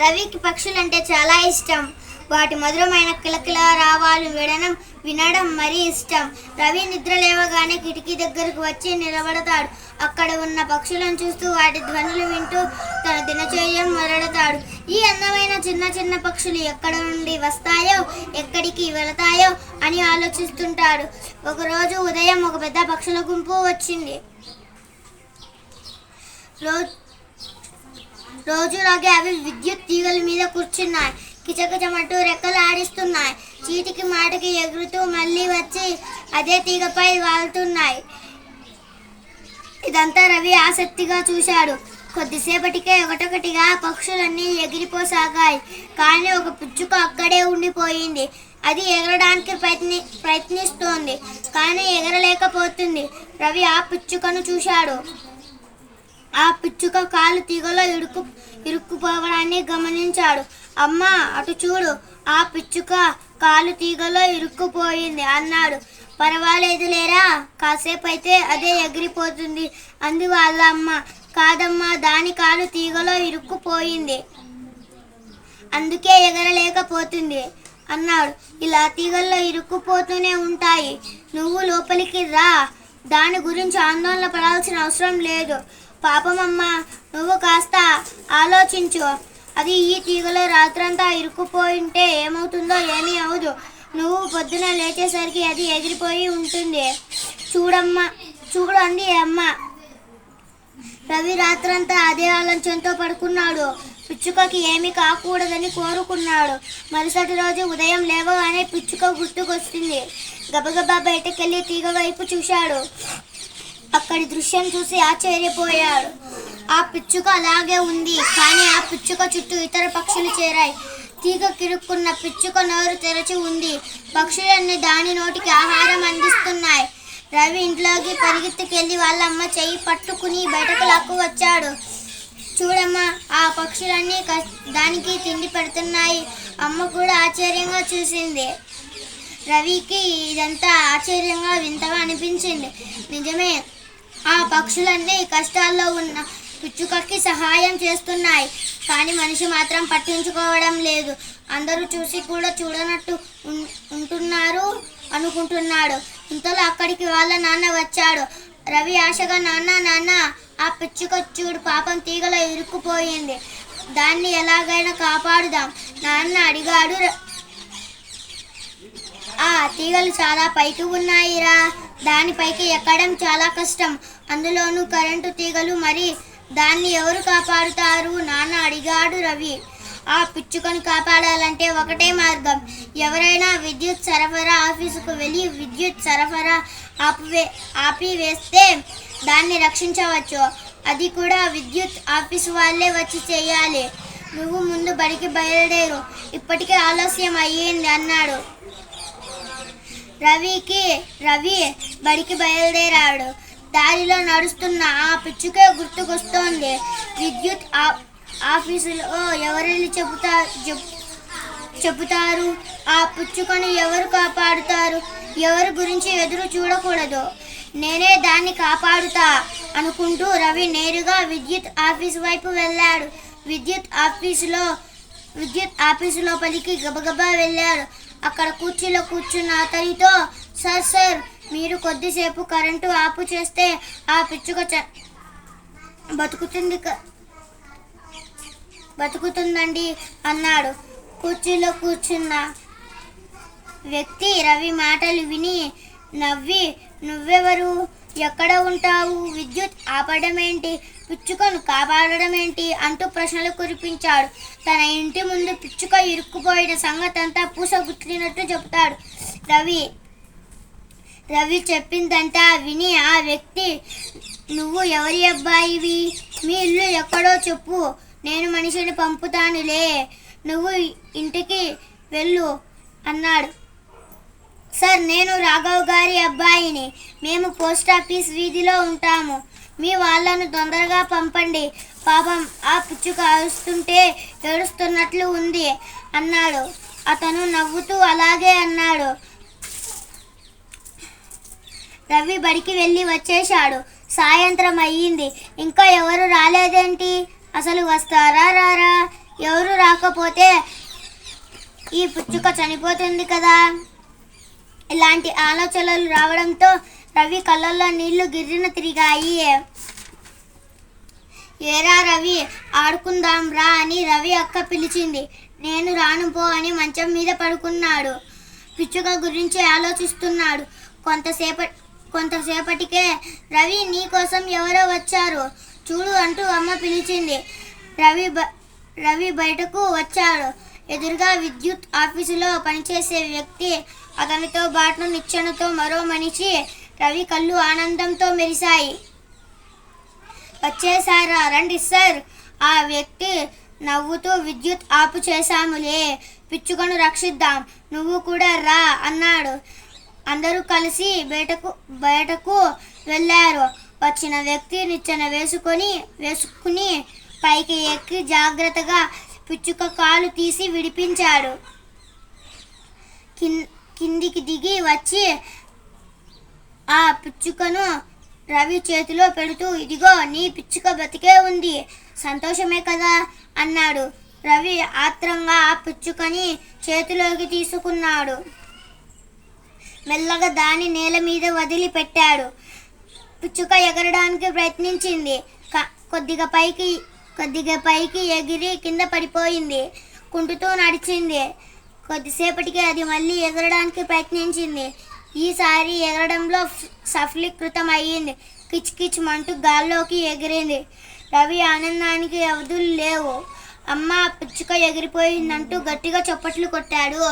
రవికి పక్షులంటే చాలా ఇష్టం. వాటి మధురమైన కిలకిల రావాలు వినడం వినడం మరీ ఇష్టం. రవి నిద్ర లేవగానే కిటికీ దగ్గరకు వచ్చి నిలబడతాడు. అక్కడ ఉన్న పక్షులను చూస్తూ వాటి ధ్వనులు వింటూ తన దినచర్యం మొదలెడతాడు. ఈ అందమైన చిన్న చిన్న పక్షులు ఎక్కడ నుండి వస్తాయో ఎక్కడికి వెళతాయో అని ఆలోచిస్తుంటాడు. ఒకరోజు ఉదయం ఒక పెద్ద పక్షుల గుంపు వచ్చింది. రోజు రోజులాగే అవి విద్యుత్ తీగల మీద కూర్చున్నాయి. కిచకిచమంటూ రెక్కలు ఆడిస్తున్నాయి. చీటికి మాటకి ఎగురుతూ మళ్ళీ వచ్చి అదే తీగపై వాలుతున్నాయి ఇదంతా రవి ఆసక్తిగా చూశాడు. కొద్దిసేపటికే ఒకటొకటిగా పక్షులన్నీ ఎగిరిపోసాగాయి. కానీ ఒక పుచ్చుక అక్కడే ఉండిపోయింది. అది ఎగరడానికి ప్రయత్ని ప్రయత్నిస్తోంది. కానీ ఎగరలేకపోతుంది. రవి ఆ పుచ్చుకను చూశాడు. ఆ పిచ్చుక కాలు తీగలో ఇరుక్కు ఇరుక్కుపోవడాన్ని గమనించాడు. అమ్మ అటు చూడు ఆ పిచ్చుక కాలు తీగలో ఇరుక్కుపోయింది అన్నాడు. పర్వాలేదు లేరా కాసేపు అయితే అదే ఎగిరిపోతుంది అంది వాళ్ళ అమ్మ. కాదమ్మా దాని కాలు తీగలో ఇరుక్కుపోయింది. అందుకే ఎగరలేకపోతుంది అన్నాడు. ఇలా తీగల్లో ఇరుక్కుపోతూనే ఉంటాయి. నువ్వు లోపలికి రా దాని గురించి ఆందోళన పడాల్సిన అవసరం లేదు. పాపమమ్మ నువ్వు కాస్త ఆలోచించు. అది ఈ తీగలో రాత్రంతా ఇరుక్కుపోయింటే ఏమవుతుందో ఏమీ అవదు నువ్వు పొద్దున లేచేసరికి అది ఎగిరిపోయి ఉంటుంది. చూడమ్మా చూడు అంది అమ్మ. రవి రాత్రంతా అదే ఆలోచనతో పడుకున్నాడు. పిచ్చుకకి ఏమీ కాకూడదని కోరుకున్నాడు. మరుసటి రోజు ఉదయం లేవగానే పిచ్చుక గుర్తుకొస్తుంది. గబగబా బయటకెళ్ళి తీగ వైపు చూశాడు. అక్కడి దృశ్యం చూసి ఆశ్చర్యపోయాడు. ఆ పిచ్చుక అలాగే ఉంది కానీ ఆ పిచ్చుక చుట్టూ ఇతర పక్షులు చేరాయి. తీగ కిరుక్కున్న పిచ్చుక నోరు తెరచి ఉంది. పక్షులన్నీ దాని నోటికి ఆహారం అందిస్తున్నాయి. రవి ఇంట్లోకి పరిగెత్తుకెళ్ళి వాళ్ళ అమ్మ చెయ్యి పట్టుకుని బయటకు లాక్కు వచ్చాడు. చూడమ్మా ఆ పక్షులన్నీ దానికి తిండి పెడుతున్నాయి. అమ్మ కూడా ఆశ్చర్యంగా చూసింది. రవికి ఇదంతా ఆశ్చర్యంగా వింతగా అనిపించింది. నిజమే ఆ పక్షులన్నీ కష్టాల్లో ఉన్న పిచ్చుకకి సహాయం చేస్తున్నాయి. కానీ మనిషి మాత్రం పట్టించుకోవడం లేదు. అందరూ చూసి కూడా చూడనట్టు ఉంటున్నారు అనుకుంటున్నాడు. ఇంతలో అక్కడికి వాళ్ళ నాన్న వచ్చాడు. రవి ఆశగా నాన్న నాన్న ఆ పిచ్చుక చూడు పాపం తీగలో ఇరుక్కుపోయింది. దాన్ని ఎలాగైనా కాపాడుదాం. నాన్న అడిగాడు. ఆ తీగలు చాలా పైకి ఉన్నాయిరా. దానిపైకి ఎక్కడం చాలా కష్టం. అందులోనూ కరెంటు తీగలు మరి దాన్ని ఎవరు కాపాడుతారు? నాన్న అడిగాడు రవి. ఆ పిచ్చుకను కాపాడాలంటే ఒకటే మార్గం. ఎవరైనా విద్యుత్ సరఫరా ఆఫీసుకు వెళ్ళి విద్యుత్ సరఫరా ఆపివే ఆపివేస్తే దాన్ని రక్షించవచ్చు. అది కూడా విద్యుత్ ఆఫీసు వాళ్ళే వచ్చి చేయాలి. నువ్వు ముందు బడికి బయలుదేరు. ఇప్పటికే ఆలస్యం అయ్యింది అన్నాడు. రవికి రవి బడికి బయలుదేరాడు. దారిలో నడుస్తున్న ఆ పిచ్చుకే గుర్తుకొస్తోంది. విద్యుత్ ఆఫీసులో ఎవరెళ్ళి చెబుతా చెప్- చెబుతారు? ఆ పుచ్చుకొని ఎవరు కాపాడుతారు? ఎవరి గురించి ఎదురు చూడకూడదు. నేనే దాన్ని కాపాడుతా అనుకుంటూ రవి నేరుగా విద్యుత్ ఆఫీస్ వైపు వెళ్ళాడు. విద్యుత్ ఆఫీసులో విద్యుత్ ఆఫీసు లోపలికి గబగబా వెళ్ళాడు. అక్కడ కుర్చీలో కూర్చున్న అతనితో సార్ సార్ మీరు కొద్దిసేపు కరెంటు ఆపు చేస్తే ఆ పిచ్చుక చ- బతుకుతుంది క- బతుకుతుందండి అన్నాడు. కుర్చీలో కూర్చున్న వ్యక్తి రవి మాటలు విని నవ్వి నువ్వెవరు? ఎక్కడ ఉంటావు? విద్యుత్ ఆపడం ఏంటి పిచ్చుకను కాపాడడం ఏంటి అంటూ ప్రశ్నలు కురిపించాడు. తన ఇంటి ముందు పిచ్చుక ఇరుక్కుపోయిన సంగతంతా పూసగుచ్చినట్టు చెబుతాడు. రవి రవి చెప్పిందంతా విని ఆ వ్యక్తి నువ్వు ఎవరి అబ్బాయివి? మీ ఇల్లు ఎక్కడో చెప్పు. నేను మనిషిని పంపుతానులే. నువ్వు ఇంటికి వెళ్ళు అన్నాడు. సార్ నేను రాఘవ్ గారి అబ్బాయిని. మేము పోస్ట్ ఆఫీస్ వీధిలో ఉంటాము. మీ వాళ్ళను తొందరగా పంపండి. పాపం ఆ పుచ్చుక అరుస్తుంటే ఏడుస్తున్నట్లు ఉంది అన్నాడు. అతను నవ్వుతూ అలాగే అన్నాడు. రవి బడికి వెళ్ళి వచ్చేశాడు. సాయంత్రం అయ్యింది. ఇంకా ఎవరు రాలేదేంటి? అసలు వస్తారా రారా? ఎవరు రాకపోతే ఈ పుచ్చుక చనిపోతుంది కదా? ఇలాంటి ఆలోచనలు రావడంతో రవి కళ్ళల్లో నీళ్ళు గిర్రిన తిరిగాయి. ఏరా రవి ఆడుకుందాం రా అని రవి అక్క పిలిచింది. నేను రాను పో అని మంచం మీద పడుకున్నాడు. పిచ్చుక గురించి ఆలోచిస్తున్నాడు. కొంతసేప కొంతసేపటికే రవి నీ కోసం ఎవరో వచ్చారు. చూడు అంటూ అమ్మ పిలిచింది. రవి బ- రవి బయటకు వచ్చాడు. ఎదురుగా విద్యుత్ ఆఫీసులో పనిచేసే వ్యక్తి అతనితో బాటు నిచ్చెనతో మరో మనిషి రవి కళ్ళు ఆనందంతో మెరిశాయి. వచ్చేసారా రండి సార్. ఆ వ్యక్తి నవ్వుతూ విద్యుత్ ఆపు చేశాములే. పిచ్చుకను రక్షిద్దాం. నువ్వు కూడా రా అన్నాడు. అందరూ కలిసి బయటకు బయటకు వెళ్ళారు. వచ్చిన వ్యక్తి నిచ్చెన వేసుకొని వేసుకుని పైకి ఎక్కి జాగ్రత్తగా పిచ్చుక కాలు తీసి విడిపించాడు. కిందికి దిగి వచ్చి ఆ పిచ్చుకను రవి చేతిలో పెడుతూ ఇదిగో నీ పిచ్చుక బతికే ఉంది. సంతోషమే కదా? అన్నాడు. రవి ఆత్రంగా ఆ పిచ్చుకని చేతిలోకి తీసుకున్నాడు. మెల్లగా దాని నేల మీద వదిలిపెట్టాడు. పిచ్చుక ఎగరడానికి ప్రయత్నించింది. కొద్దిగా పైకి కొద్దిగా పైకి ఎగిరి కింద పడిపోయింది. కుంటుతూ నడిచింది. కొద్దిసేపటికి అది మళ్ళీ ఎగరడానికి ప్రయత్నించింది. ఈసారి ఎగరడంలో సఫలీకృతం అయ్యింది. కిచ్ కిచ్ మంటూ గాల్లోకి ఎగిరింది. రవి ఆనందానికి అవధులు లేవు. అమ్మ పిచ్చుక ఎగిరిపోయిందంటూ గట్టిగా చప్పట్లు కొట్టాడు.